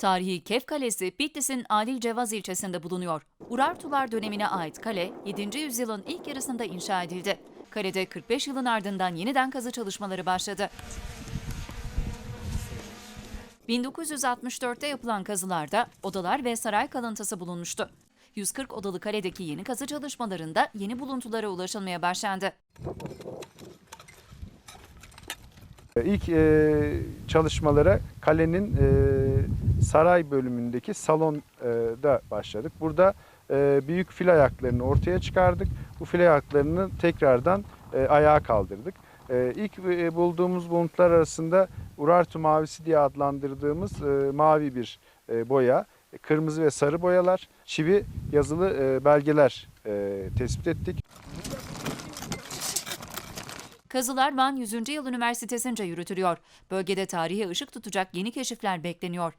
Tarihi Kef Kalesi Bitlis'in Adil Cevaz ilçesinde bulunuyor. Urartular dönemine ait kale 7. yüzyılın ilk yarısında inşa edildi. Kalede 45 yılın ardından yeniden kazı çalışmaları başladı. 1964'te yapılan kazılarda odalar ve saray kalıntısı bulunmuştu. 140 odalı kaledeki yeni kazı çalışmalarında yeni buluntulara ulaşılmaya başlandı. İlk e, çalışmalara kalenin e, saray bölümündeki salonda başladık. Burada e, büyük fil ayaklarını ortaya çıkardık. Bu fil ayaklarını tekrardan e, ayağa kaldırdık. E, ilk e, bulduğumuz buluntular arasında Urartu mavisi diye adlandırdığımız e, mavi bir e, boya, kırmızı ve sarı boyalar, çivi yazılı e, belgeler e, tespit ettik. Kazılar Van 100. Yıl Üniversitesi'nce yürütülüyor. Bölgede tarihe ışık tutacak yeni keşifler bekleniyor.